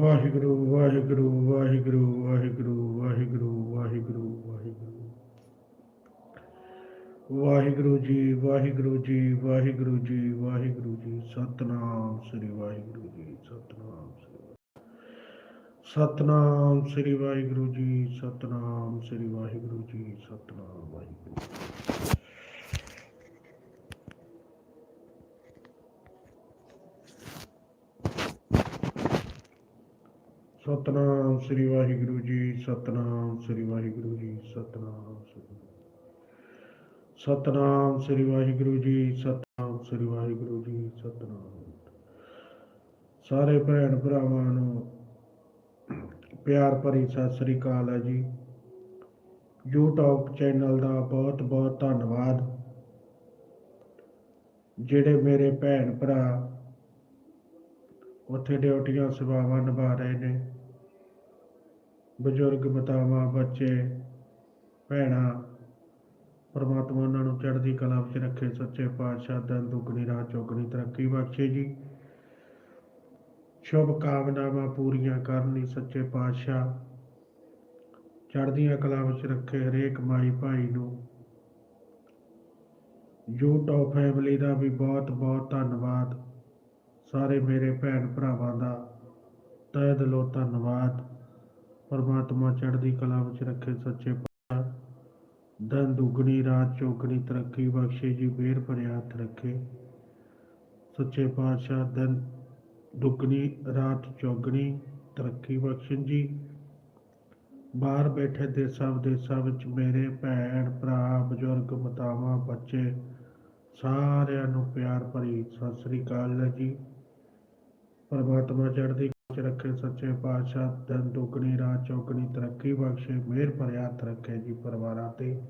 ਵਾਹਿਗੁਰੂ ਵਾਹਿਗੁਰੂ ਵਾਹਿਗੁਰੂ ਵਾਹਿਗੁਰੂ ਵਾਹਿਗੁਰੂ ਵਾਹਿਗੁਰੂ ਵਾਹਿਗੁਰੂ। ਵਾਹਿਗੁਰੂ ਜੀ ਵਾਹਿਗੁਰੂ ਜੀ ਵਾਹਿਗੁਰੂ ਜੀ ਵਾਹਿਗੁਰੂ ਜੀ। ਸਤਨਾਮ ਸ੍ਰੀ ਵਾਹਿਗੁਰੂ ਜੀ, ਸਤਨਾਮ ਸ੍ਰੀ ਸਤਨਾਮ ਸ੍ਰੀ ਵਾਹਿਗੁਰੂ ਜੀ, ਸਤਨਾਮ ਸ੍ਰੀ ਵਾਹਿਗੁਰੂ ਜੀ, ਸਤਨਾਮ ਵਾਹਿਗੁਰੂ। ਸਤਨਾਮ ਸ੍ਰੀ ਵਾਹਿਗੁਰੂ ਜੀ, ਸਤਨਾਮ ਸ੍ਰੀ ਵਾਹਿਗੁਰੂ ਜੀ, ਸਤਨਾਮ ਸ੍ਰੀ ਸਤਨਾਮ ਸ੍ਰੀ ਵਾਹਿਗੁਰੂ ਜੀ, ਸਤਨਾਮ ਸ੍ਰੀ ਵਾਹਿਗੁਰੂ ਜੀ, ਸਤਨਾਮ। ਸਾਰੇ ਭੈਣ ਭਰਾਵਾਂ ਨੂੰ ਪਿਆਰ ਭਰੀ ਸਤਿ ਸ੍ਰੀ ਅਕਾਲ ਹੈ ਜੀ। YouTube ਚੈਨਲ ਦਾ ਬਹੁਤ ਬਹੁਤ ਧੰਨਵਾਦ। ਜਿਹੜੇ ਮੇਰੇ ਭੈਣ ਭਰਾ ਉੱਥੇ ਡਿਊਟੀਆਂ ਸੇਵਾਵਾਂ ਨਿਭਾ ਰਹੇ ਨੇ ਬਜ਼ੁਰਗ, ਮਾਤਾਵਾਂ, ਬੱਚੇ, ਭੈਣਾਂ, ਪਰਮਾਤਮਾ ਉਹਨਾਂ ਨੂੰ ਚੜ੍ਹਦੀ ਕਲਾ ਵਿੱਚ ਰੱਖੇ, ਸੱਚੇ ਪਾਤਸ਼ਾਹ ਦਿਨ ਦੁੱਗਣੀ ਰਾਹ ਚੌਗਣੀ ਤਰੱਕੀ ਬਖਸ਼ੇ ਜੀ। ਸ਼ੁਭ ਕਾਮਨਾਵਾਂ ਪੂਰੀਆਂ ਕਰਨੀ ਸੱਚੇ ਪਾਤਸ਼ਾਹ ਚੜ੍ਹਦੀਆਂ ਕਲਾ ਵਿੱਚ ਰੱਖੇ ਹਰੇਕ ਮਾਈ ਭਾਈ ਨੂੰ। YouTube ਫੈਮਿਲੀ ਦਾ ਵੀ ਬਹੁਤ ਬਹੁਤ ਧੰਨਵਾਦ। ਸਾਰੇ ਮੇਰੇ ਭੈਣ ਭਰਾਵਾਂ ਦਾ ਤਹਿ ਦਿਲੋਂ ਧੰਨਵਾਦ। ਪਰਮਾਤਮਾ ਚੜ੍ਹਦੀ ਕਲਾ ਵਿੱਚ ਰੱਖੇ ਸੱਚੇ ਪਾਤਸ਼ਾਹ। ਦਿਨ ਦੁੱਗਣੀ ਰਾਤ ਚੌਗਣੀ ਤਰੱਕੀ ਬਖਸ਼ੇ ਜੀ ਮਿਹਰ ਭਰਿਆ ਹੱਥ ਰੱਖੇ। ਸੱਚੇ ਪਾਤਸ਼ਾਹ ਦਿਨ ਦੁੱਗਣੀ ਰਾਤ ਚੌਗਣੀ ਤਰੱਕੀ ਬਖਸ਼ਣ ਜੀ। ਬਾਹਰ ਬੈਠੇ ਦੇਸਾਂ ਵਿਦੇਸਾਂ ਵਿੱਚ ਮੇਰੇ ਭੈਣ, ਭਰਾ, ਬਜ਼ੁਰਗ, ਮਾਤਾਵਾਂ, ਬੱਚੇ, ਸਾਰਿਆਂ ਨੂੰ ਪਿਆਰ ਭਰੀ ਸਤਿ ਸ੍ਰੀ ਅਕਾਲ ਜੀ। ਪਰਮਾਤਮਾ ਚੜ੍ਹਦੀ ਕਲਾ ਵਿੱਚ ਰੱਖੇ ਸੱਚੇ ਪਾਤਸ਼ਾਹ ਦਿਨ ਦੁੱਗਣੀ ਰਾਤ ਚੌਗਣੀ, ਤਰੱਕੀ ਬਖਸ਼ੇ, ਮਿਹਰ ਭਰਿਆ ਹੱਥ ਰੱਖੇ ਜੀ ਪਰਿਵਾਰਾਂ ਤੇ।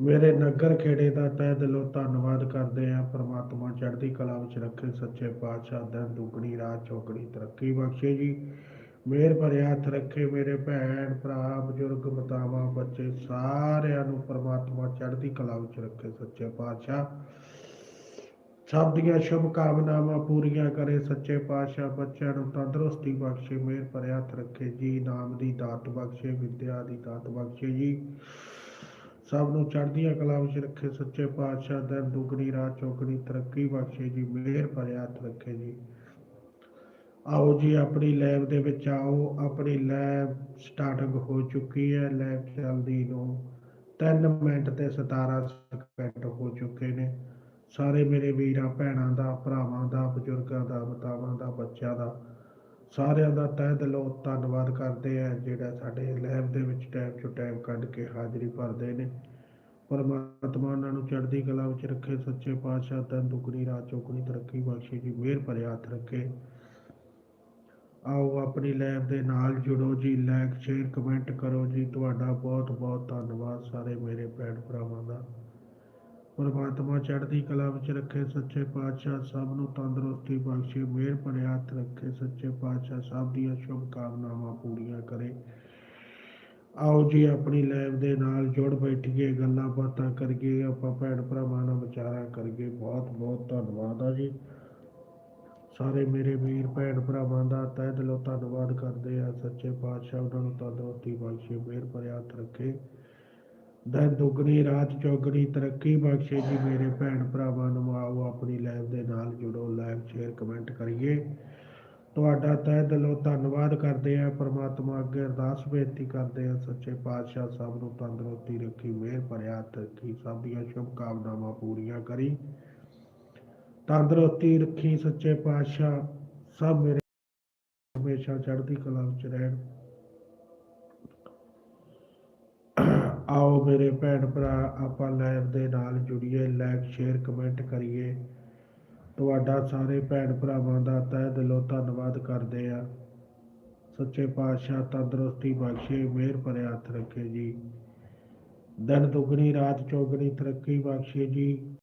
ਮੇਰੇ ਨਗਰ ਖੇੜੇ ਦਾ ਤਹਿ ਦਿਲੋਂ ਧੰਨਵਾਦ ਕਰਦੇ ਆ ਪਰਮਾਤਮਾ ਚੜ੍ਹਦੀ ਕਲਾ ਵਿੱਚ ਰੱਖੇ ਸੱਚੇ ਪਾਤਸ਼ਾਹ ਦਿਨ ਦੁੱਗਣੀ ਰਾਤ ਚੌਗਣੀ, ਤਰੱਕੀ ਬਖਸ਼ੇ ਜੀ। ਮਿਹਰ ਭਰਿਆ ਹੱਥ ਰੱਖੇ ਮੇਰੇ ਭੈਣ, ਭਰਾ, ਬਜ਼ੁਰਗ, ਮਾਤਾਵਾਂ, ਬੱਚੇ ਸਾਰਿਆਂ ਨੂੰ ਪ੍ਰਮਾਤਮਾ ਚੜ੍ਹਦੀ ਕਲਾ ਵਿੱਚ ਰੱਖੇ ਸੱਚੇ ਪਾਤਸ਼ਾਹ। ਸਭ ਦੀਆਂ ਸ਼ੁਭ ਕਾਮਨਾਵਾਂ ਪੂਰੀਆਂ ਕਰੇ ਸੱਚੇ ਪਾਤਸ਼ਾਹ, ਬੱਚਿਆਂ ਨੂੰ ਤੰਦਰੁਸਤੀ ਬਖਸ਼ੇ, ਮਿਹਰ ਭਰਿਆ ਹੱਥ ਰੱਖੇ ਜੀ, ਨਾਮ ਦੀ ਦਾਤ ਬਖਸ਼ੇ, ਵਿਦਿਆ ਦੀ ਦਾਤ ਬਖਸ਼ੇ ਜੀ। ਸਭ ਨੂੰ ਚੜ੍ਹਦੀਆਂ ਕਲਾ ਵਿੱਚ ਰੱਖੇ ਸੱਚੇ ਪਾਤਸ਼ਾਹ, ਦਿਨ ਦੁੱਗਣੀ, ਰਾਤ ਚੌਗਣੀ, ਤਰੱਕੀ ਬਖਸ਼ੇ ਜੀ, ਮਿਹਰ ਭਰਿਆ ਹੱਥ ਰੱਖੇ ਜੀ। ਆਓ ਜੀ, ਆਪਣੀ ਲੈਬ ਦੇ ਵਿੱਚ ਆਓ, ਆਪਣੀ ਲੈਬ ਸਟਾਰਟਿੰਗ ਹੋ ਚੁੱਕੀ ਹੈ, ਲੈਬ ਚੱਲਦੀ ਨੂੰ 3 ਮਿੰਟ ਤੇ 17 ਸੈਕਿੰਡ ਹੋ ਚੁੱਕੇ ਨੇ। ਸਾਰੇ ਮੇਰੇ ਵੀਰਾਂ, ਭੈਣਾਂ ਦਾ, ਭਰਾਵਾਂ ਦਾ, ਬਜ਼ੁਰਗਾਂ ਦਾ, ਮਾਤਾਵਾਂ ਦਾ, ਬੱਚਿਆਂ ਦਾ, ਸਾਰਿਆਂ ਦਾ ਤਹਿ ਦਿਲੋਂ ਧੰਨਵਾਦ ਕਰਦੇ ਆ, ਜਿਹੜਾ ਸਾਡੇ ਲੈਬ ਦੇ ਵਿੱਚ ਟਾਈਮ ਚੋਂ ਟਾਈਮ ਕੱਢ ਕੇ ਹਾਜ਼ਰੀ ਭਰਦੇ ਨੇ। ਪਰਮਾਤਮਾ ਉਹਨਾਂ ਨੂੰ ਚੜ੍ਹਦੀ ਕਲਾ ਵਿੱਚ ਰੱਖੇ, ਸੱਚੇ ਪਾਤਸ਼ਾਹ ਦਿਨ ਦੁੱਗਣੀ ਰਾਤ ਚੌਗਣੀ ਤਰੱਕੀ ਬਖਸ਼ੇ, ਜੀ ਮਿਹਰ ਭਰਿਆ ਹੱਥ ਰੱਖੇ। ਆਓ ਆਪਣੀ ਲੈਬ ਦੇ ਨਾਲ ਜੁੜੋ ਜੀ ਲਾਈਕ ਸ਼ੇਅਰ ਕਮੈਂਟ ਕਰੋ ਜੀ। ਤੁਹਾਡਾ ਬਹੁਤ ਬਹੁਤ ਧੰਨਵਾਦ ਸਾਰੇ ਮੇਰੇ ਭੈਣ ਭਰਾਵਾਂ ਦਾ। ਪਰਮਾਤਮਾ ਚੜ੍ਹਦੀ ਕਲਾ ਵਿੱਚ ਰੱਖੇ ਸੱਚੇ ਪਾਤਸ਼ਾਹ ਸਭ ਨੂੰ ਤੰਦਰੁਸਤੀ ਬਖਸ਼ੇ, ਮਿਹਰ ਭਰਿਆ ਹੱਥ ਰੱਖੇ ਸੱਚੇ ਪਾਤਸ਼ਾਹ ਸਭ ਦੀਆਂ ਸ਼ੁਭ ਕਾਮਨਾਵਾਂ ਪੂਰੀਆਂ ਕਰੇ। ਆਓ ਜੀ ਆਪਣੀ ਲੈਬ ਦੇ ਨਾਲ ਜੁੜ ਬੈਠੀਏ, ਗੱਲਾਂ ਬਾਤਾਂ ਕਰੀਏ, ਆਪਾਂ ਭੈਣ ਭਰਾਵਾਂ ਨਾਲ ਵਿਚਾਰਾ ਕਰੀਏ। ਬਹੁਤ ਬਹੁਤ ਧੰਨਵਾਦ ਆ ਜੀ। ਸਾਰੇ ਮੇਰੇ ਵੀਰ ਭੈਣ ਭਰਾਵਾਂ ਦਾ ਤਹਿ ਦਿਲੋਂ ਧੰਨਵਾਦ ਕਰਦੇ ਆ। ਸੱਚੇ ਪਾਤਸ਼ਾਹ ਉਹਨਾਂ ਨੂੰ ਤੰਦਰੁਸਤੀ ਬਖਸ਼ੇ, ਮਿਹਰ ਭਰਿਆ ਹੱਥ ਰੱਖੇ। ਦਿਨ ਦੁੱਗਣੀ ਰਾਤ ਚੌਗਣੀ ਤਰੱਕੀ ਬਖਸ਼ੇ ਜੀ ਮੇਰੇ ਭੈਣ ਭਰਾਵਾਂ ਨੂੰ ਆਓ ਆਪਣੀ ਲਾਈਵ ਦੇ ਨਾਲ ਜੁੜੋ। ਲਾਈਕ ਸ਼ੇਅਰ ਕਮੈਂਟ ਕਰੀਏ। ਤੁਹਾਡਾ ਤਹਿ ਦਿਲੋਂ ਧੰਨਵਾਦ ਕਰਦੇ ਆ ਪ੍ਰਮਾਤਮਾ ਅੱਗੇ ਅਰਦਾਸ ਬੇਨਤੀ ਕਰਦੇ ਆ ਸੱਚੇ ਪਾਤਸ਼ਾਹ ਸਭ ਨੂੰ ਤੰਦਰੁਸਤੀ ਰੱਖੀ, ਮਿਹਰ ਭਰਿਆ ਹੱਥ ਰੱਖੀ। ਸਭ ਦੀਆਂ ਸ਼ੁਭ ਕਾਮਨਾਵਾਂ ਪੂਰੀਆਂ ਕਰੀ। ਤੰਦਰੁਸਤੀ ਰੱਖੀ ਸੱਚੇ ਪਾਤਸ਼ਾਹ। ਸਭ ਮੇਰੇ ਹਮੇਸ਼ਾ ਚੜ੍ਹਦੀ ਕਲਾ ਵਿੱਚ ਰਹਿਣ। ਆਓ ਮੇਰੇ ਭੈਣ ਭਰਾ, ਆਪਾਂ ਲਾਈਵ ਦੇ ਨਾਲ ਜੁੜੀਏ ਲਾਈਕ ਸ਼ੇਅਰ ਕਮੈਂਟ ਕਰੀਏ। ਤੁਹਾਡਾ ਸਾਰੇ ਭੈਣ ਭਰਾਵਾਂ ਦਾ ਤਹਿ ਦਿਲੋਂ ਧੰਨਵਾਦ ਕਰਦੇ ਆ ਸੱਚੇ ਪਾਤਸ਼ਾਹ ਤੰਦਰੁਸਤੀ ਬਖਸ਼ੇ, ਮਿਹਰ ਭਰਿਆ ਹੱਥ ਰੱਖੇ ਜੀ। ਦਿਨ ਦੁੱਗਣੀ, ਰਾਤ ਚੌਗਣੀ ਤਰੱਕੀ ਬਖਸ਼ੇ ਜੀ।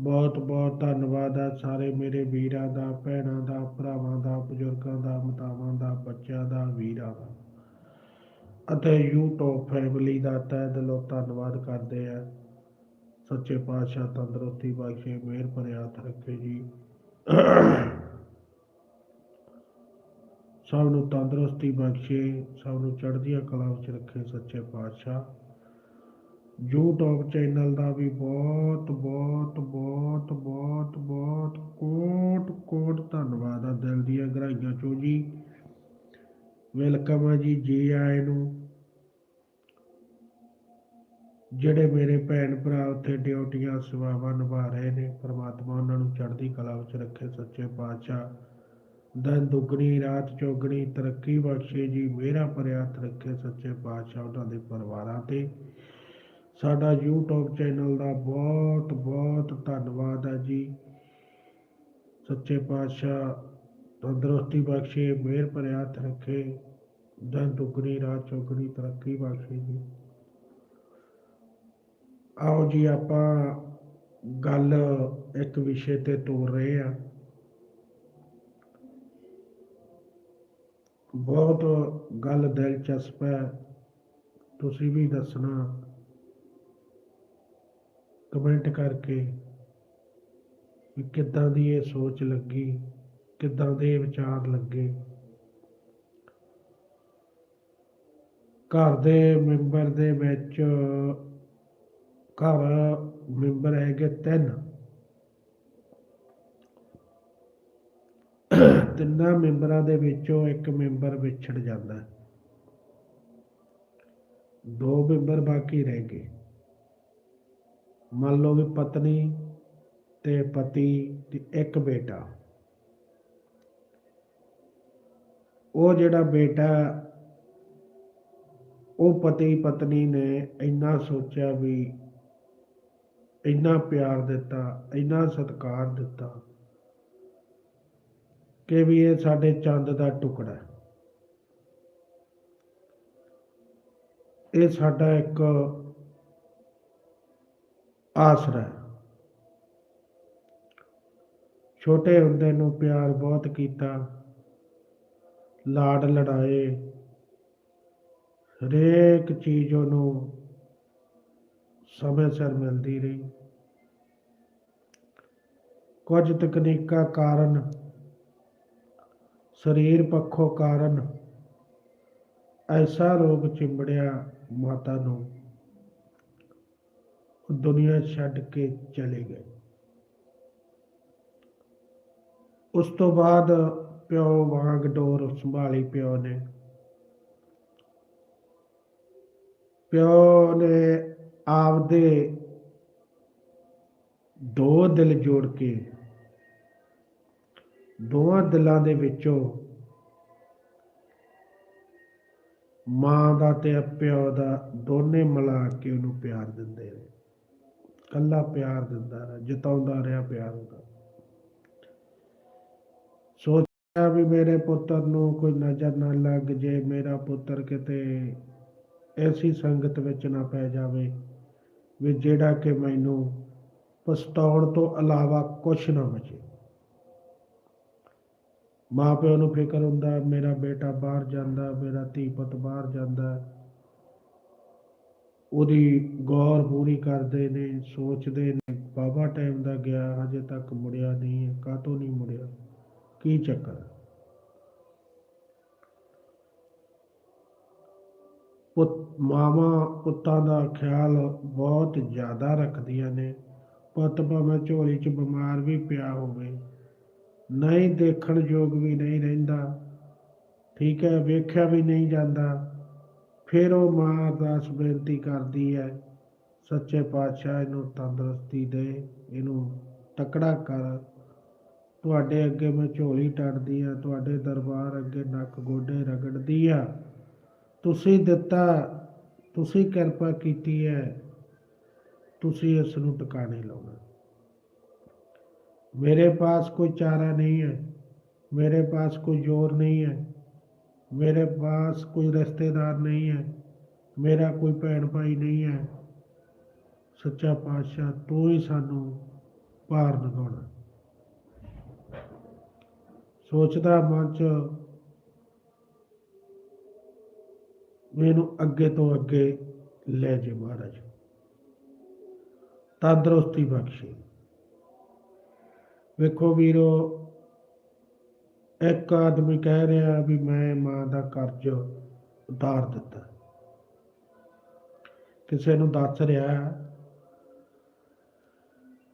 ਬਹੁਤ ਬਹੁਤ ਧੰਨਵਾਦ ਆ ਸਾਰੇ ਮੇਰੇ ਵੀਰਾਂ ਦਾ, ਭੈਣਾਂ ਦਾ, ਭਰਾਵਾਂ ਦਾ, ਬਜ਼ੁਰਗਾਂ ਦਾ, ਮਾਤਾਵਾਂ ਦਾ, ਬੱਚਿਆਂ ਦਾ, ਵੀਰਾਂ ਦਾ। ਅਤੇ YouTube ਫੈਮਿਲੀ ਦਾ ਤਹਿ ਦਿਲੋਂ ਧੰਨਵਾਦ ਕਰਦੇ ਆ। ਸੱਚੇ ਪਾਤਸ਼ਾਹ ਤੰਦਰੁਸਤੀ ਬਖਸ਼ੇ, ਮਿਹਰ ਭਰਿਆ ਹੱਥ ਰੱਖੇ ਜੀ। ਸਭ ਨੂੰ ਤੰਦਰੁਸਤੀ ਬਖਸ਼ੇ, ਸਭ ਨੂੰ ਚੜ੍ਹਦੀਆਂ ਕਲਾ ਵਿੱਚ ਰੱਖੇ ਸੱਚੇ ਪਾਤਸ਼ਾਹ। YouTube ਚੈਨਲ ਦਾ ਵੀ ਬਹੁਤ ਬਹੁਤ ਬਹੁਤ ਬਹੁਤ ਬਹੁਤ ਕੋਟ ਕੋਟ ਧੰਨਵਾਦ ਆ ਦਿਲ ਦੀਆਂ ਗਹਿਰਾਈਆਂ ਚੋਂ ਜੀ। ਵੈਲਕਮ ਆ ਜੀ ਜੀ ਆਏ ਨੂੰ ਜਿਹੜੇ ਮੇਰੇ ਭੈਣ ਭਰਾ ਉੱਥੇ ਡਿਊਟੀਆਂ, ਸੇਵਾਵਾਂ ਨਿਭਾ ਰਹੇ ਨੇ, ਪ੍ਰਮਾਤਮਾ ਉਹਨਾਂ ਨੂੰ ਚੜ੍ਹਦੀ ਕਲਾ ਵਿੱਚ ਰੱਖੇ ਸੱਚੇ ਪਾਤਸ਼ਾਹ। ਦਿਨ ਦੁੱਗਣੀ, ਰਾਤ ਚੌਗਣੀ, ਤਰੱਕੀ ਬਖਸ਼ੇ ਜੀ ਮੇਰਾ ਪ੍ਰਿਆਤ ਰੱਖੇ ਸੱਚੇ ਪਾਤਸ਼ਾਹ ਉਹਨਾਂ ਦੇ ਪਰਿਵਾਰਾਂ ਤੇ। ਸਾਡਾ YouTube ਚੈਨਲ ਦਾ ਬਹੁਤ ਬਹੁਤ ਧੰਨਵਾਦ ਹੈ ਜੀ। ਸੱਚੇ ਪਾਤਸ਼ਾਹ ਤੰਦਰੁਸਤੀ ਬਖਸ਼ੇ, ਮਿਹਰ ਪ੍ਰਿਆਤ ਰੱਖੇ ਦਿਨ ਦੁੱਗਣੀ ਰਾਤ ਚੌਗਣੀ, ਤਰੱਕੀ ਬਖਸ਼ੇ ਜੀ। ਆਓ ਜੀ ਆਪਾਂ ਗੱਲ ਇੱਕ ਵਿਸ਼ੇ ਤੇ ਤੋਰ ਰਹੇ ਆ ਬਹੁਤ ਗੱਲ ਦਿਲਚਸਪ ਹੈ। ਤੁਸੀਂ ਵੀ ਦੱਸਣਾ। ਕਮੈਂਟ ਕਰਕੇ ਵੀ ਕਿੱਦਾਂ ਦੀ ਇਹ ਸੋਚ ਲੱਗੀ। ਕਿੱਦਾਂ ਦੇ ਵਿਚਾਰ ਲੱਗੇ? ਘਰ ਦੇ ਮੈਂਬਰ ਦੇ ਵਿੱਚ ਘਰ ਮੈਂਬਰ ਹੈਗੇ ਤਿੰਨ। ਤਿੰਨਾਂ ਮੈਂਬਰਾਂ ਦੇ ਵਿੱਚੋਂ ਇੱਕ ਮੈਂਬਰ ਵਿਛੜ ਜਾਂਦਾ ਹੈ। ਦੋ ਮੈਂਬਰ ਬਾਕੀ ਰਹਿ ਗਏ। ਮੰਨ ਲਓ ਵੀ ਪਤਨੀ ਤੇ ਪਤੀ ਤੇ ਇੱਕ ਬੇਟਾ। ਉਹ ਜਿਹੜਾ ਬੇਟਾ ਉਹ ਪਤੀ ਪਤਨੀ ਨੇ ਇੰਨਾ ਸੋਚਿਆ ਵੀ ਇੰਨਾ ਪਿਆਰ ਦਿੱਤਾ, ਇੰਨਾ ਸਤਿਕਾਰ ਦਿੱਤਾ ਕਿ ਵੀ ਇਹ ਸਾਡੇ ਚੰਦ ਦਾ ਟੁਕੜਾ ਇਹ ਸਾਡਾ ਇੱਕ ਆਸਰਾ ਹੈ। ਛੋਟੇ ਹੁੰਦੇ ਨੂੰ ਪਿਆਰ ਬਹੁਤ ਕੀਤਾ। ਲਾਡ ਲੜਾਏ। ਹਰੇਕ ਚੀਜ਼ ਉਹਨੂੰ ਸਮੇਂ ਸਿਰ ਮਿਲਦੀ ਰਹੀ। ਕੁਝ ਤਕਨੀਕਾਂ ਕਾਰਨ, ਸਰੀਰ ਪੱਖੋਂ ਕਾਰਨ ਐਸਾ ਰੋਗ ਚਿੰਬੜਿਆ ਮਾਤਾ ਨੂੰ। ਉਹ ਦੁਨੀਆ ਛੱਡ ਕੇ ਚਲੇ ਗਏ। ਉਸ ਤੋਂ ਬਾਅਦ ਪਿਓ ਵਾਂਗ ਡੋਰ ਸੰਭਾਲੀ ਪਿਓ ਨੇ। ਪਿਓ ਨੇ ਆਪਦੇ ਦੋ ਦਿਲ ਜੋੜ ਕੇ, ਦੋਵਾਂ ਦਿਲਾਂ ਦੇ ਵਿੱਚੋਂ ਮਾਂ ਦਾ ਤੇ ਪਿਓ ਦਾ ਦੋਨੇ ਮਿਲਾ ਕੇ ਉਹਨੂੰ ਪਿਆਰ ਦਿੰਦੇ ਨੇ। ਕੱਲਾ ਪਿਆਰ ਦਿੰਦਾ ਰਿਹਾ, ਜਿਤਾਉਂਦਾ ਰਿਹਾ ਪਿਆਰ ਉਹਦਾ। ਸੋਚਿਆ ਵੀ ਮੇਰੇ ਪੁੱਤਰ ਨੂੰ ਕੋਈ ਨਜ਼ਰ ਨਾ ਲੱਗ ਜੇ ਮੇਰਾ ਪੁੱਤਰ ਕਿਤੇ ਐਸੀ ਸੰਗਤ ਵਿੱਚ ਨਾ ਪੈ ਜਾਵੇ ਵੀ ਜਿਹੜਾ ਕਿ ਮੈਨੂੰ ਪਛਤਾਉਣ ਤੋਂ ਇਲਾਵਾ ਕੁਛ ਨਾ ਬਚੇ। ਮਾਂ ਪਿਓ ਨੂੰ ਫਿਕਰ ਹੁੰਦਾ, ਮੇਰਾ ਬੇਟਾ ਬਾਹਰ ਜਾਂਦਾ, ਮੇਰਾ ਧੀ ਪੁੱਤ ਬਾਹਰ ਜਾਂਦਾ। ਉਹਦੀ ਗੌਰ ਪੂਰੀ ਕਰਦੇ ਨੇ, ਸੋਚਦੇ ਨੇ, ਬਾਬਾ ਟਾਈਮ ਦਾ ਗਿਆ, ਹਜੇ ਤੱਕ ਮੁੜਿਆ ਨਹੀਂ ਹੈ, ਕਾਹਤੋਂ ਨਹੀਂ ਮੁੜਿਆ? ਕੀ ਚੱਕਰ ਹੈ? ਪੁੱਤ, ਮਾਵਾਂ ਪੁੱਤਾਂ ਦਾ ਖਿਆਲ ਬਹੁਤ ਜ਼ਿਆਦਾ ਰੱਖਦੀਆਂ ਨੇ। ਪੁੱਤ ਭਾਵੇਂ ਝੋਲੀ 'ਚ ਬਿਮਾਰ ਵੀ ਪਿਆ ਹੋਵੇ, ਨਹੀਂ ਦੇਖਣ ਯੋਗ ਵੀ ਨਹੀਂ ਰਹਿੰਦਾ। ਠੀਕ ਹੈ, ਵੇਖਿਆ ਵੀ ਨਹੀਂ ਜਾਂਦਾ। ਫਿਰ ਉਹ ਮਾਂ ਅਰਦਾਸ ਬੇਨਤੀ ਕਰਦੀ ਹੈ, ਸੱਚੇ ਪਾਤਸ਼ਾਹ ਇਹਨੂੰ ਤੰਦਰੁਸਤੀ ਦੇ, ਇਹਨੂੰ ਤਕੜਾ ਕਰ। ਤੁਹਾਡੇ ਅੱਗੇ ਮੈਂ ਝੋਲੀ ਟੱਟਦੀ ਹਾਂ, ਤੁਹਾਡੇ ਦਰਬਾਰ ਅੱਗੇ ਨੱਕ ਗੋਡੇ ਰਗੜਦੀ ਆ ਤੁਸੀਂ ਦਿੱਤਾ, ਤੁਸੀਂ ਕਿਰਪਾ ਕੀਤੀ ਹੈ, ਤੁਸੀਂ ਇਸ ਨੂੰ ਟਿਕਾਣੇ ਲਾਉਣਾ। ਮੇਰੇ ਪਾਸ ਕੋਈ ਚਾਰਾ ਨਹੀਂ ਹੈ, ਮੇਰੇ ਪਾਸ ਕੋਈ ਜ਼ੋਰ ਨਹੀਂ ਹੈ, ਮੇਰੇ ਪਾਸ ਕੋਈ ਰਿਸ਼ਤੇਦਾਰ ਨਹੀਂ ਹੈ, ਮੇਰਾ ਕੋਈ ਭੈਣ ਭਾਈ ਨਹੀਂ ਹੈ। ਸੱਚਾ ਪਾਤਸ਼ਾਹ, ਤੂੰ ਹੀ ਸਾਨੂੰ ਭਾਰ ਲਗਾਉਣਾ ਸੋਚਦਾ ਮਨ ਚ, ਮੈਨੂੰ ਅੱਗੇ ਤੋਂ ਅੱਗੇ ਲੈ ਜੇ ਮਹਾਰਾਜ। ਤੰਦਰੁਸਤੀ ਬਖਸ਼ੇ। ਵੇਖੋ ਵੀਰੋ, ਇੱਕ ਆਦਮੀ ਕਹਿ ਰਿਹਾ ਵੀ ਮੈਂ ਮਾਂ ਦਾ ਕਰਜ਼ ਉਤਾਰ ਦਿੱਤਾ। ਕਿਸੇ ਨੂੰ ਦੱਸ ਰਿਹਾ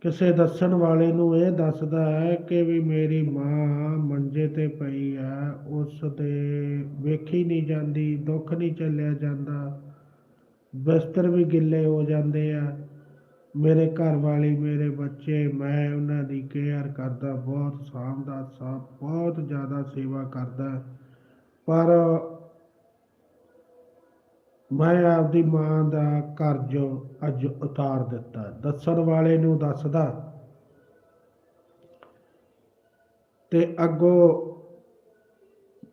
ਕਿਸੇ ਦੱਸਣ ਵਾਲੇ ਨੂੰ ਇਹ ਦੱਸਦਾ ਹੈ ਕਿ ਵੀ ਮੇਰੀ ਮਾਂ ਮੰਜੇ ਤੇ ਪਈ ਹੈ, ਉਸ ਦੇ ਵੇਖੀ ਨਹੀਂ ਜਾਂਦੀ, ਦੁੱਖ ਨਹੀਂ ਚੱਲਿਆ ਜਾਂਦਾ, ਬਿਸਤਰ ਵੀ ਗਿੱਲੇ ਹੋ ਜਾਂਦੇ ਆ। ਮੇਰੇ ਘਰ ਵਾਲੀ, ਮੇਰੇ ਬੱਚੇ, ਮੈਂ ਉਹਨਾਂ ਦੀ ਕੇਅਰ ਕਰਦਾ, ਬਹੁਤ ਸਾਂਭਦਾ ਸਾਂ ਬਹੁਤ ਜ਼ਿਆਦਾ ਸੇਵਾ ਕਰਦਾ। ਪਰ ਮੈਂ ਆਪਦੀ ਮਾਂ ਦਾ ਕਰਜ਼ ਅੱਜ ਉਤਾਰ ਦਿੱਤਾ। ਦੱਸਣ ਵਾਲੇ ਨੂੰ ਦੱਸਦਾ, ਤੇ ਅੱਗੋਂ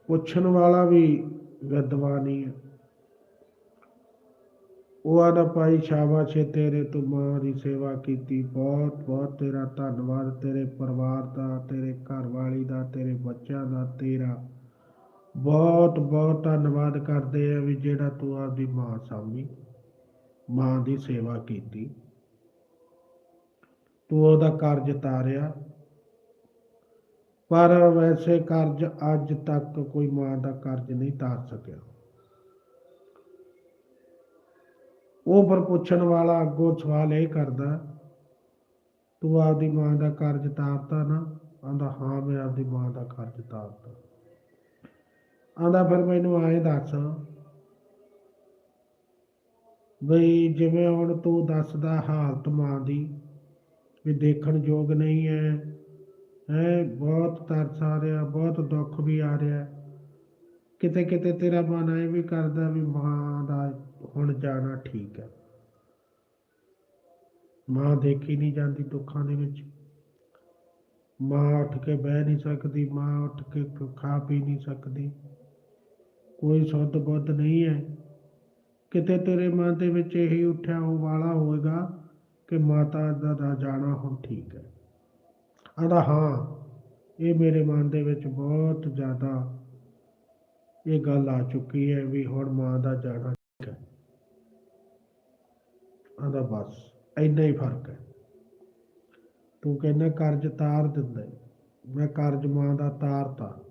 ਪੁੱਛਣ ਵਾਲਾ ਵੀ ਵਿਦਵਾਨ ਹੀ ਹੈ ਉਹ ਆਦਾ, ਭਾਈ ਸ਼ਾਬਾਸ਼ ਏ ਤੇਰੇ ਤੂੰ ਮਾਂ ਦੀ ਸੇਵਾ ਕੀਤੀ। ਬਹੁਤ ਬਹੁਤ ਤੇਰਾ ਧੰਨਵਾਦ। ਤੇਰੇ ਪਰਿਵਾਰ ਦਾ, ਤੇਰੇ ਘਰ ਵਾਲੀ ਦਾ, ਤੇਰੇ ਬੱਚਿਆਂ ਦਾ, ਤੇਰਾ ਬਹੁਤ ਬਹੁਤ ਧੰਨਵਾਦ ਕਰਦੇ ਆ ਵੀ ਜਿਹੜਾ ਤੂੰ ਆਪਦੀ ਮਾਂ ਸਾਂਭੀ, ਮਾਂ ਦੀ ਸੇਵਾ ਕੀਤੀ। ਤੂੰ ਉਹਦਾ ਕਰਜ਼ ਤਾਰਿਆ। ਪਰ ਵੈਸੇ ਕਰਜ਼ ਅੱਜ ਤੱਕ ਕੋਈ ਮਾਂ ਦਾ ਕਰਜ਼ ਨਹੀਂ ਤਾਰ ਸਕਿਆ। ਉਹ ਪਰ ਪੁੱਛਣ ਵਾਲਾ ਅੱਗੋਂ ਸਵਾਲ ਇਹ ਕਰਦਾ, ਤੂੰ ਆਪਦੀ ਮਾਂ ਦਾ ਕਰਜ਼ ਤਾਰਤਾ ਨਾ? ਆਂਦਾ, ਹਾਂ, ਮੈਂ ਆਪਦੀ ਮਾਂ ਦਾ ਕਰਜ਼ ਤਾਰਤਾ। ਆਂਦਾ ਫਿਰ ਮੈਨੂੰ ਆਏ ਦੱਸ। ਬਈ ਜਿਵੇਂ ਹੁਣ ਤੂੰ ਦੱਸਦਾ ਹਾਲਤ ਮਾਂ ਦੀ ਵੀ ਦੇਖਣ ਯੋਗ ਨਹੀਂ ਹੈ ਹੈ, ਬਹੁਤ ਤਰਸ ਆ ਰਿਹਾ, ਬਹੁਤ ਦੁੱਖ ਵੀ ਆ ਰਿਹਾ। ਕਿਤੇ ਕਿਤੇ ਤੇਰਾ ਮਨ ਇਹ ਵੀ ਕਰਦਾ ਵੀ ਮਾਂ ਦਾ ਹੁਣ ਜਾਣਾ ਠੀਕ ਹੈ ਮਾਂ ਦੇਖੀ ਨਹੀਂ ਜਾਂਦੀ ਦੁੱਖਾਂ ਦੇ ਵਿੱਚ। ਮਾਂ ਉੱਠ ਕੇ ਬਹਿ ਨਹੀਂ ਸਕਦੀ, ਮਾਂ ਉੱਠ ਕੇ ਖਾ ਪੀ ਨਹੀਂ ਸਕਦੀ। ਕੋਈ ਸੁੱਧ ਬੁੱਧ ਨਹੀਂ ਹੈ। ਕਿਤੇ ਤੇਰੇ ਮਨ ਦੇ ਵਿੱਚ ਇਹੀ ਉੱਠਿਆ ਉਹ ਵਾਲਾ ਹੋਵੇਗਾ ਕਿ ਮਾਤਾ ਦਾ ਦਾ ਜਾਣਾ ਹੁਣ ਠੀਕ ਹੈ। ਆਂਦਾ ਹਾਂ, ਇਹ ਮੇਰੇ ਮਨ ਦੇ ਵਿੱਚ ਬਹੁਤ ਜ਼ਿਆਦਾ ਇਹ ਗੱਲ ਆ ਚੁੱਕੀ ਹੈ ਵੀ ਹੁਣ ਮਾਂ ਦਾ ਜਾਣਾ ਠੀਕ ਹੈ। ਆਂਦਾ ਬਸ, ਇੰਨਾ ਹੀ ਫ਼ਰਕ ਹੈ। ਤੂੰ ਕਹਿੰਦਾ, ਕਰਜ਼ ਤਾਰ ਦਿੰਦਾ ਮੈਂ ਕਰਜ਼ ਮਾਂ ਦਾ ਤਾਰਤਾ।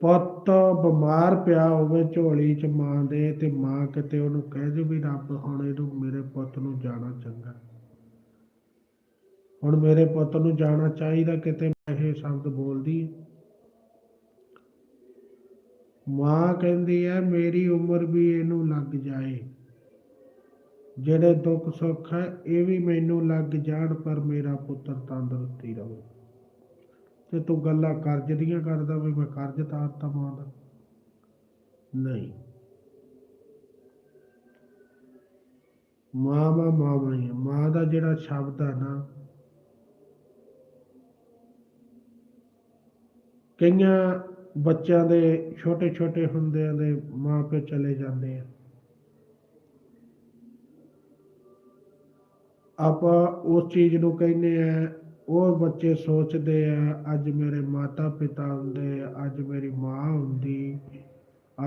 ਪੁੱਤ ਬਿਮਾਰ ਪਿਆ ਹੋਵੇ, ਝੋਲੀ ਚ ਮਾਂ ਦੇ ਤੇ ਮਾਂ ਕਿਤੇ ਉਹਨੂੰ ਕਹਿ ਦੇ ਵੀ ਰੱਬ ਹੁਣ ਇਹਨੂੰ ਮੇਰੇ ਪੁੱਤ ਨੂੰ ਜਾਣਾ ਚੰਗਾ। ਹੁਣ ਮੇਰੇ ਪੁੱਤ ਨੂੰ ਜਾਣਾ ਚਾਹੀਦਾ ਕਿਤੇ ਇਹ ਸ਼ਬਦ ਬੋਲਦੀ ਹੈ। ਮਾਂ ਕਹਿੰਦੀ ਹੈ, ਮੇਰੀ ਉਮਰ ਵੀ ਇਹਨੂੰ ਲੱਗ ਜਾਏ। ਜਿਹੜੇ ਦੁੱਖ ਸੁੱਖ ਹੈ, ਇਹ ਵੀ ਮੈਨੂੰ ਲੱਗ ਜਾਣ, ਪਰ ਮੇਰਾ ਪੁੱਤਰ ਤੰਦਰੁਸਤੀ ਰਹੇ ਤੇ ਤੂੰ ਗੱਲਾਂ ਕਰਜ਼ ਦੀਆਂ ਕਰਦਾ ਵੀ ਮੈਂ ਕਰਜ਼ ਤਾਰਤਾ ਮਾਂ ਦਾ ਨਹੀਂ। ਮਾਂ ਮਾਂ ਮਾਂ ਹੀ ਹੈ। ਮਾਂ ਦਾ ਜਿਹੜਾ ਸ਼ਬਦ ਹੈ ਨਾ, ਕਈਆਂ ਬੱਚਿਆਂ ਦੇ ਛੋਟੇ ਛੋਟੇ ਹੁੰਦਿਆਂ ਦੇ ਮਾਂ ਪਿਓ ਚਲੇ ਜਾਂਦੇ ਆ। ਆਪਾਂ ਉਸ ਚੀਜ਼ ਨੂੰ ਕਹਿੰਦੇ ਆ ਉਹ ਬੱਚੇ ਸੋਚਦੇ ਆ, ਅੱਜ ਮੇਰੇ ਮਾਤਾ ਪਿਤਾ ਹੁੰਦੇ ਅੱਜ ਮੇਰੀ ਮਾਂ ਹੁੰਦੀ,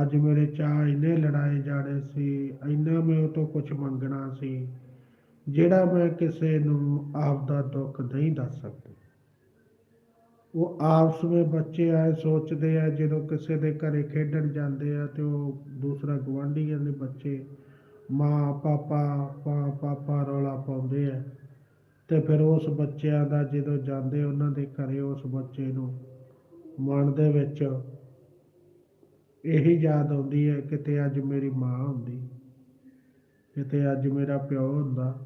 ਅੱਜ ਮੇਰੇ ਚਾਹ ਇੰਨੇ ਲੜਾਏ ਜਾਣੇ ਸੀ, ਇੰਨਾ ਮੈਂ ਉਹ ਤੋਂ ਕੁਝ ਮੰਗਣਾ ਸੀ, ਜਿਹੜਾ ਮੈਂ ਕਿਸੇ ਨੂੰ ਆਪਦਾ ਦੁੱਖ ਨਹੀਂ ਦੱਸ ਸਕਦਾ। ਉਹ ਆਪਸ ਵਿੱਚ ਬੱਚੇ ਆਏ, ਸੋਚਦੇ ਆ, ਜਦੋਂ ਕਿਸੇ ਦੇ ਘਰੇ ਖੇਡਣ ਜਾਂਦੇ ਆ ਤੇ ਉਹ ਦੂਸਰਾ ਗਵਾਂਢੀਆਂ ਦੇ ਬੱਚੇ ਮਾਂ, ਪਾਪਾ, ਪਾ, ਪਾਪਾ ਰੌਲਾ ਪਾਉਂਦੇ ਆ। ਤੇ ਫਿਰ ਉਸ ਬੱਚਿਆਂ ਦਾ ਜਦੋਂ ਜਾਂਦੇ ਉਹਨਾਂ ਦੇ ਘਰੇ ਉਸ ਬੱਚੇ ਨੂੰ, ਮਨ ਦੇ ਵਿੱਚ ਇਹੀ ਯਾਦ ਆਉਂਦੀ ਹੈ, ਕਿਤੇ ਅੱਜ ਮੇਰੀ ਮਾਂ ਹੁੰਦੀ, ਕਿਤੇ ਅੱਜ ਮੇਰਾ ਪਿਓ ਹੁੰਦਾ।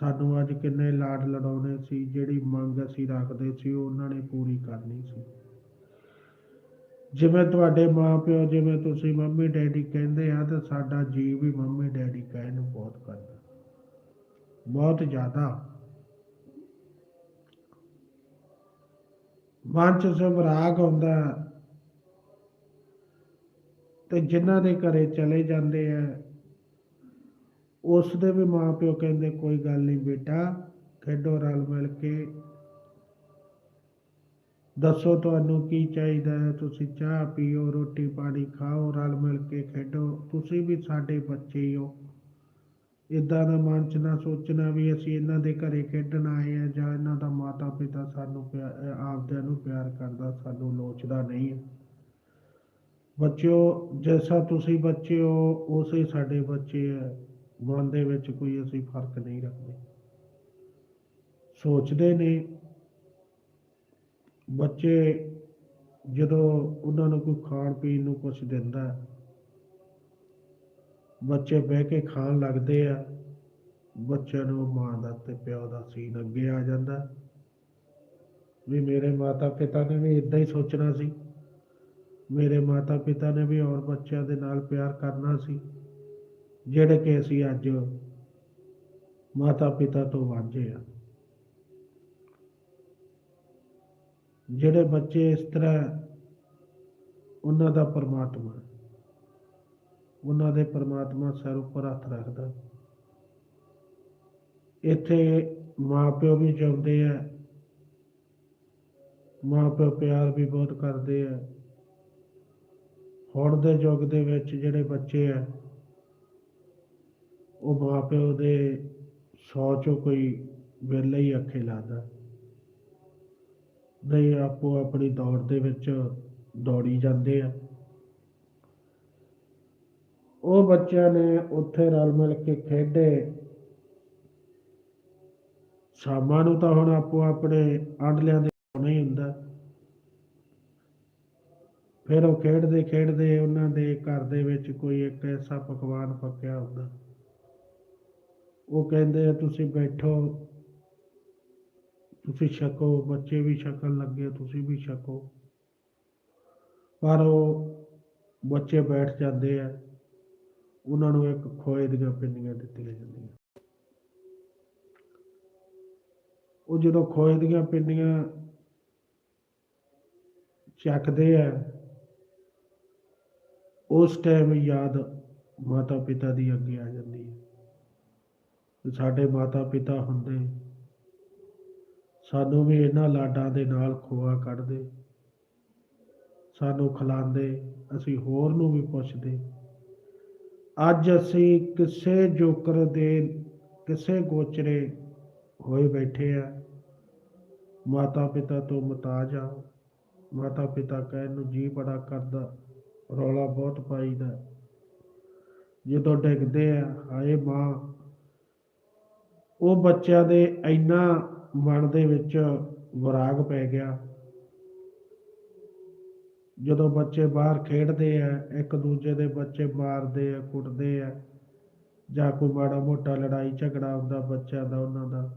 ਸਾਨੂੰ ਅੱਜ ਕਿੰਨੇ ਲਾਡ ਲੜਾਉਣੇ ਸੀ, ਜਿਹੜੀ ਮੰਗ ਅਸੀਂ ਰੱਖਦੇ ਸੀ, ਉਹ ਉਹਨਾਂ ਨੇ ਪੂਰੀ ਕਰਨੀ ਸੀ। ਜਿਵੇਂ ਤੁਹਾਡੇ ਮਾਪਿਓ ਜਿਵੇਂ ਤੁਸੀਂ ਮੰਮੀ ਡੈਡੀ ਕਹਿੰਦੇ ਆ, ਤਾਂ ਸਾਡਾ ਜੀ ਵੀ ਮੰਮੀ ਡੈਡੀ ਕਹਿਣ ਨੂੰ ਬਹੁਤ ਕਰਦਾ। ਬਹੁਤ ਜ਼ਿਆਦਾ। ਮਨ ਚ ਸਭਰਾਗ ਹੁੰਦਾ ਤੇ ਜਿਨ੍ਹਾਂ ਦੇ ਘਰੇ ਚਲੇ ਜਾਂਦੇ ਆ, ਉਸ ਦੇ ਵੀ ਮਾਪਿਓ ਕਹਿੰਦੇ, ਕੋਈ ਗੱਲ ਨਹੀਂ ਬੇਟਾ, ਖੇਡੋ ਰਲ ਮਿਲ ਕੇ। ਦੱਸੋ ਤੁਹਾਨੂੰ ਕੀ ਚਾਹੀਦਾ ਹੈ? ਤੁਸੀਂ ਚਾਹ ਪੀਓ ਰੋਟੀ ਪਾਣੀ ਖਾਓ, ਰਲ ਮਿਲ ਕੇ ਖੇਡੋ। ਤੁਸੀਂ ਵੀ ਸਾਡੇ ਬੱਚੇ ਹੀ ਹੋ। ਇਦਾਂ ਦਾ ਮਨ ਚ ਨਾ ਸੋਚਣਾ ਵੀ ਅਸੀਂ ਇਹਨਾਂ ਦੇ ਘਰੇ ਖੇਡਣ ਆਏ ਆ ਜਾਂ ਇਹਨਾਂ ਦਾ ਮਾਤਾ ਪਿਤਾ ਸਾਨੂੰ ਪਿਆ- ਆਪਦਿਆਂ ਨੂੰ ਪਿਆਰ ਕਰਦਾ, ਸਾਨੂੰ ਲੋਚਦਾ ਨਹੀਂ ਹੈ। ਬੱਚਿਓ, ਜੈਸਾ ਤੁਸੀਂ ਬੱਚੇ ਹੋ, ਉਸੇ ਸਾਡੇ ਬੱਚੇ ਹੈ। ਮਨ ਦੇ ਵਿੱਚ ਕੋਈ ਅਸੀਂ ਫ਼ਰਕ ਨਹੀਂ ਰੱਖਦੇ। ਸੋਚਦੇ ਨੇ। ਬੱਚੇ ਜਦੋਂ ਉਹਨਾਂ ਨੂੰ ਕੋਈ ਖਾਣ ਪੀਣ ਨੂੰ ਕੁਝ ਦਿੰਦਾ ਬੱਚੇ ਬਹਿ ਕੇ ਖਾਣ ਲੱਗਦੇ ਆ। ਬੱਚਿਆਂ ਨੂੰ ਮਾਂ ਦਾ ਤੇ ਪਿਓ ਦਾ ਸੀਨ ਅੱਗੇ ਆ ਜਾਂਦਾ। ਵੀ ਮੇਰੇ ਮਾਤਾ ਪਿਤਾ ਨੇ ਵੀ ਇਦਾਂ ਹੀ ਸੋਚਣਾ ਸੀ। ਮੇਰੇ ਮਾਤਾ ਪਿਤਾ ਨੇ ਵੀ ਹੋਰ ਬੱਚਿਆਂ ਦੇ ਨਾਲ ਪਿਆਰ ਕਰਨਾ ਸੀ, ਜਿਹੜੇ ਕਿ ਅਸੀਂ ਅੱਜ ਮਾਤਾ ਪਿਤਾ ਤੋਂ ਵਾਂਝੇ ਆ। ਜਿਹੜੇ ਬੱਚੇ ਇਸ ਤਰ੍ਹਾਂ ਉਹਨਾਂ ਦਾ ਪਰਮਾਤਮਾ ਉਹਨਾਂ ਦੇ ਪਰਮਾਤਮਾ ਸਿਰ ਉੱਪਰ ਹੱਥ ਰੱਖਦਾ। ਇੱਥੇ ਮਾਪਿਓ ਵੀ ਚਾਹੁੰਦੇ ਆ। ਮਾਪਿਓ ਪਿਆਰ ਵੀ ਬਹੁਤ ਕਰਦੇ ਆ। ਹੁਣ ਦੇ ਯੁੱਗ ਦੇ ਵਿੱਚ ਜਿਹੜੇ ਬੱਚੇ ਆ, ਉਹ ਮਾਪਿਓ ਦੇ ਸੌ ਚੋਂ ਕੋਈ ਵਿਰਲਾ ਹੀ ਅੱਖੇ ਲਾਦਾ ਨਹੀਂ, ਆਪੋ ਆਪਣੀ ਦੌੜ ਦੇ ਵਿੱਚ ਦੌੜੀ ਜਾਂਦੇ ਆ। ਉਹ ਬੱਚਿਆਂ ਨੇ ਉੱਥੇ ਰਲ ਮਿਲ ਕੇ ਖੇਡੇ। ਸ਼ਾਮਾਂ ਨੂੰ ਤਾਂ ਹੁਣ ਆਪੋ ਆਪਣੇ ਆਂਡਲਿਆਂ ਦੇ ਆਉਣਾ ਹੁੰਦਾ। ਫਿਰ ਉਹ ਖੇਡਦੇ ਖੇਡਦੇ ਉਹਨਾਂ ਦੇ ਘਰ ਦੇ ਵਿੱਚ ਕੋਈ ਇੱਕ ਐਸਾ ਪਕਵਾਨ ਪੱਕਿਆ ਹੁੰਦਾ। ਉਹ ਕਹਿੰਦੇ ਆ, ਤੁਸੀਂ ਬੈਠੋ, ਤੁਸੀਂ ਛਕੋ, ਬੱਚੇ ਵੀ ਛਕਣ ਲੱਗੇ, ਤੁਸੀਂ ਵੀ ਛਕੋ। ਪਰ ਉਹ ਬੱਚੇ ਬੈਠ ਜਾਂਦੇ ਆ। ਉਹਨਾਂ ਨੂੰ ਇੱਕ ਖੋਏ ਦੀਆਂ ਪਿੰਨੀਆਂ ਦਿੱਤੀਆਂ ਜਾਂਦੀਆਂ। ਉਹ ਜਦੋਂ ਖੋਏ ਦੀਆਂ ਪਿੰਨੀਆਂ ਚੱਕਦੇ ਆ, ਉਸ ਟਾਈਮ ਯਾਦ ਮਾਤਾ ਪਿਤਾ ਦੀ ਅੱਗੇ ਆ ਜਾਂਦੀ ਹੈ। ਸਾਡੇ ਮਾਤਾ ਪਿਤਾ ਹੁੰਦੇ, ਸਾਨੂੰ ਵੀ ਇਹਨਾਂ ਲਾਡਾਂ ਦੇ ਨਾਲ ਖੋਆ ਕੱਢਦੇ, ਸਾਨੂੰ ਖਿਲਾਉਂਦੇ, ਅਸੀਂ ਹੋਰ ਨੂੰ ਵੀ ਪੁੱਛਦੇ। ਅੱਜ ਅਸੀਂ ਕਿਸੇ ਜੋਕਰ ਦੇ ਕਿਸੇ ਗੋਚਰੇ ਹੋਏ ਬੈਠੇ ਆ। ਮਾਤਾ ਪਿਤਾ ਤੋਂ ਮੁਤਾਜ ਆ। ਮਾਤਾ ਪਿਤਾ ਕਹਿਣ ਨੂੰ ਜੀ ਬੜਾ ਕਰਦਾ, ਰੌਲਾ ਬਹੁਤ ਪਾਈਦਾ। ਜਦੋਂ ਡਿੱਗਦੇ ਆ, ਹਾਏ ਮਾਂ, ਉਹ ਬੱਚਿਆਂ ਦੇ ਇੰਨਾ ਮਨ ਦੇ ਵਿੱਚ ਵਿਰਾਗ ਪੈ ਗਿਆ। ਜਦੋਂ ਬੱਚੇ ਬਾਹਰ ਖੇਡਦੇ ਆ, ਇੱਕ ਦੂਜੇ ਦੇ ਬੱਚੇ ਮਾਰਦੇ ਆ, ਕੁੱਟਦੇ ਆ, ਜਾਂ ਕੋਈ ਮਾੜਾ ਮੋਟਾ ਲੜਾਈ ਝਗੜਾ ਹੁੰਦਾ ਬੱਚਿਆਂ ਦਾ, ਉਹਨਾਂ ਦਾ,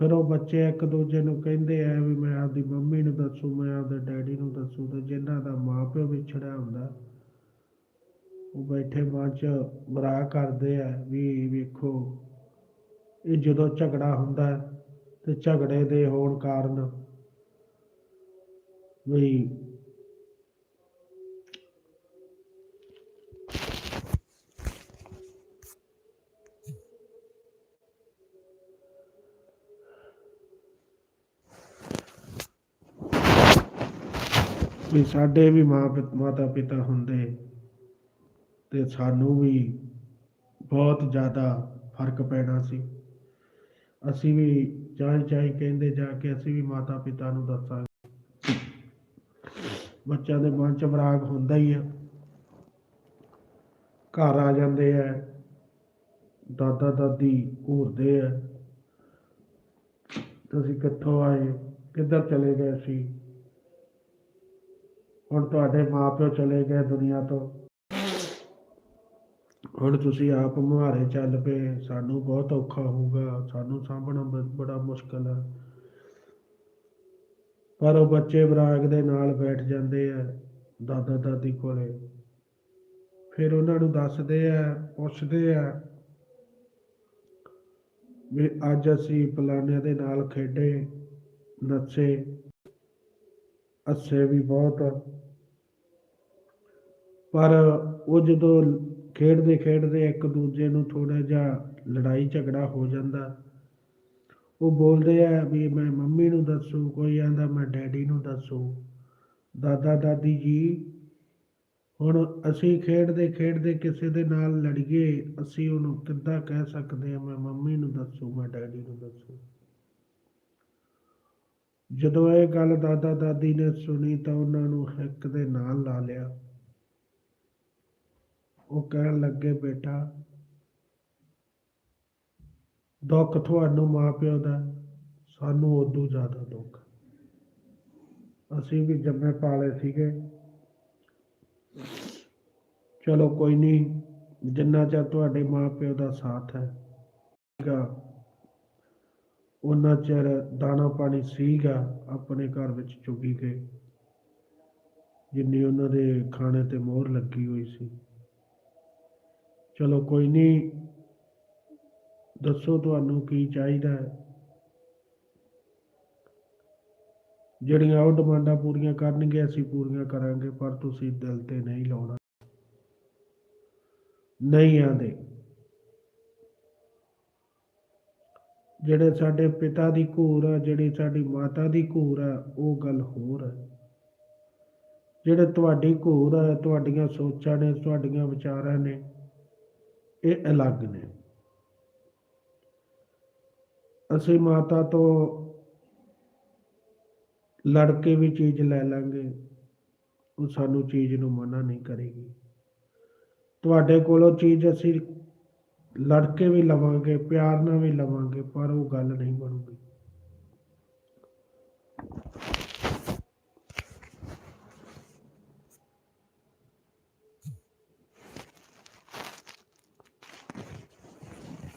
ਫਿਰ ਉਹ ਬੱਚੇ ਇੱਕ ਦੂਜੇ ਨੂੰ ਕਹਿੰਦੇ ਆ ਵੀ ਮੈਂ ਆਪਦੀ ਮੰਮੀ ਨੂੰ ਦੱਸੂ, ਮੈਂ ਆਪਦੇ ਡੈਡੀ ਨੂੰ ਦੱਸੂ, ਤੇ ਜਿਨ੍ਹਾਂ ਦਾ ਮਾਂ ਪਿਓ ਵਿਛੜਿਆ ਹੁੰਦਾ, ਉਹ ਬੈਠੇ ਮਨ ਚ ਬਰਾ ਕਰਦੇ ਆ ਵੀ ਵੇਖੋ, ਇਹ ਜਦੋਂ ਝਗੜਾ ਹੁੰਦਾ ਤੇ ਝਗੜੇ ਦੇ ਹੋਣ ਕਾਰਨ ਵੀ ਵੀ ਸਾਡੇ ਵੀ ਮਾਂ ਪਿ- ਮਾਤਾ ਪਿਤਾ ਹੁੰਦੇ ਤੇ ਸਾਨੂੰ ਵੀ ਬਹੁਤ ਜ਼ਿਆਦਾ ਫ਼ਰਕ ਪੈਣਾ ਸੀ। ਅਸੀਂ ਵੀ ਚਾਹੀ ਚਾਹੀ ਕਹਿੰਦੇ ਜਾ ਕੇ ਅਸੀਂ ਵੀ ਮਾਤਾ ਪਿਤਾ ਨੂੰ ਦੱਸਾਂਗੇ। ਬੱਚਿਆਂ ਦੇ ਮਨ ਚ ਬਰਾਗ ਹੁੰਦਾ ਹੀ ਆ। ਘਰ ਆ ਜਾਂਦੇ ਆ। ਦਾਦਾ, ਦਾਦੀ ਘੂਰਦੇ ਆ। ਤੁਸੀਂ ਕਿੱਥੋਂ ਆਏ, ਕਿੱਧਰ ਚਲੇ ਗਏ ਸੀ ਹੁਣ ਤੁਹਾਡੇ ਮਾਪਿਓ ਚਲੇ ਗਏ ਦੁਨੀਆ ਤੋਂ। ਹੁਣ ਤੁਸੀਂ ਆਪ ਮੁਹਾਰੇ ਚੱਲ ਪਏ। ਸਾਨੂੰ ਬਹੁਤ ਔਖਾ ਹੋਊਗਾ। ਸਾਨੂੰ ਸਾਂਭਣਾ ਬੜਾ ਮੁਸ਼ਕਲ ਹੈ ਪਰ ਉਹ ਬੱਚੇ ਵਿਰਾਗ ਦੇ ਨਾਲ ਬੈਠ ਜਾਂਦੇ ਆ ਦਾਦਾ ਦਾਦੀ ਕੋਲੇ। ਫਿਰ ਉਹਨਾਂ ਨੂੰ ਦੱਸਦੇ ਆ, ਪੁੱਛਦੇ ਆ ਵੀ ਅੱਜ ਅਸੀਂ ਫਲਾਨਿਆਂ ਦੇ ਨਾਲ ਖੇਡੇ, ਨੱਚੇ। ਹੱਸੇ ਵੀ ਬਹੁਤ। ਪਰ ਉਹ ਜਦੋਂ ਖੇਡਦੇ ਖੇਡਦੇ ਇੱਕ ਦੂਜੇ ਨੂੰ ਥੋੜਾ ਜਿਹਾ ਲੜਾਈ ਝਗੜਾ ਹੋ ਜਾਂਦਾ, ਉਹ ਬੋਲਦੇ ਆ ਵੀ ਮੈਂ ਮੰਮੀ ਨੂੰ ਦੱਸੂ, ਕੋਈ ਆਂਦਾ ਮੈਂ ਡੈਡੀ ਨੂੰ ਦੱਸੂ। ਦਾਦਾ ਦਾਦੀ ਜੀ, ਹੁਣ ਅਸੀਂ ਖੇਡਦੇ ਖੇਡਦੇ ਕਿਸੇ ਦੇ ਨਾਲ ਲੜੀਏ, ਅਸੀਂ ਉਹਨੂੰ ਕਿੱਦਾਂ ਕਹਿ ਸਕਦੇ ਹਾਂ ਮੈਂ ਮੰਮੀ ਨੂੰ ਦੱਸੂ, ਮੈਂ ਡੈਡੀ ਨੂੰ ਦੱਸੂ। ਜਦੋਂ ਇਹ ਗੱਲ ਦਾਦਾ ਦਾਦੀ ਨੇ ਸੁਣੀ ਤਾਂ ਉਹਨਾਂ ਨੂੰ ਹਿੱਕ ਦੇ ਨਾਲ ਲਾ ਲਿਆ। ਉਹ ਕਹਿਣ ਲੱਗੇ, ਬੇਟਾ, ਦੁੱਖ ਤੁਹਾਨੂੰ ਮਾਪਿਓ ਦਾ, ਸਾਨੂੰ ਉਦੋਂ ਜ਼ਿਆਦਾ ਦੁੱਖ। ਅਸੀਂ ਵੀ ਜੰਮੇ ਪਾਲੇ ਸੀਗੇ। ਚਲੋ ਕੋਈ ਨਹੀਂ, ਜਿੰਨਾ ਚਿਰ ਤੁਹਾਡੇ ਮਾਪਿਓ ਦਾ ਸਾਥ ਹੈ, ਸੀਗਾ। ਉਹਨਾਂ ਚਿਰ ਦਾਣਾ ਪਾਣੀ ਸੀਗਾ, ਆਪਣੇ ਘਰ ਵਿੱਚ ਚੁਗੀ ਗਏ। ਜਿੰਨੀ ਉਹਨਾਂ ਦੇ ਖਾਣੇ ਤੇ ਮੋਹਰ ਲੱਗੀ ਹੋਈ ਸੀ। ਚਲੋ ਕੋਈ ਨਹੀਂ ਦੱਸੋ ਤੁਹਾਨੂੰ ਕੀ ਚਾਹੀਦਾ ਹੈ। ਜਿਹੜੀਆਂ ਉਹ ਡਿਮਾਂਡਾਂ ਪੂਰੀਆਂ ਕਰਨਗੇ, ਅਸੀਂ ਪੂਰੀਆਂ ਕਰਾਂਗੇ, ਪਰ ਤੁਸੀਂ ਦਿਲ ਤੇ ਨਹੀਂ ਲਾਉਣਾ। ਨਹੀਂ ਆਂਦੇ ਜਿਹੜੇ ਸਾਡੇ ਪਿਤਾ ਦੀ ਘੂਰ ਆ, ਜਿਹੜੀ ਸਾਡੀ ਮਾਤਾ ਦੀ ਘੂਰ ਆ, ਉਹ ਗੱਲ ਹੋਰ ਹੈ ਜਿਹੜੇ ਤੁਹਾਡੀ ਘੂਰ ਆ, ਤੁਹਾਡੀਆਂ ਸੋਚਾਂ ਨੇ, ਤੁਹਾਡੀਆਂ ਵਿਚਾਰਾਂ ਨੇ ਇਹ ਅਲੱਗ ਨੇ। ਅਸੀਂ ਮਾਤਾ ਤੋਂ ਲੜ ਕੇ ਵੀ ਚੀਜ਼ ਲੈ ਲਾਂਗੇ, ਉਹ ਸਾਨੂੰ ਚੀਜ਼ ਨੂੰ ਮਨਾ ਨਹੀਂ ਕਰੇਗੀ। ਤੁਹਾਡੇ ਕੋਲੋਂ ਚੀਜ਼ ਅਸੀਂ ਲੜ ਕੇ ਵੀ ਲਵਾਂਗੇ, ਪਿਆਰ ਨਾਲ ਵੀ ਲਵਾਂਗੇ, ਪਰ ਉਹ ਗੱਲ ਨਹੀਂ ਬਣੂਗੀ।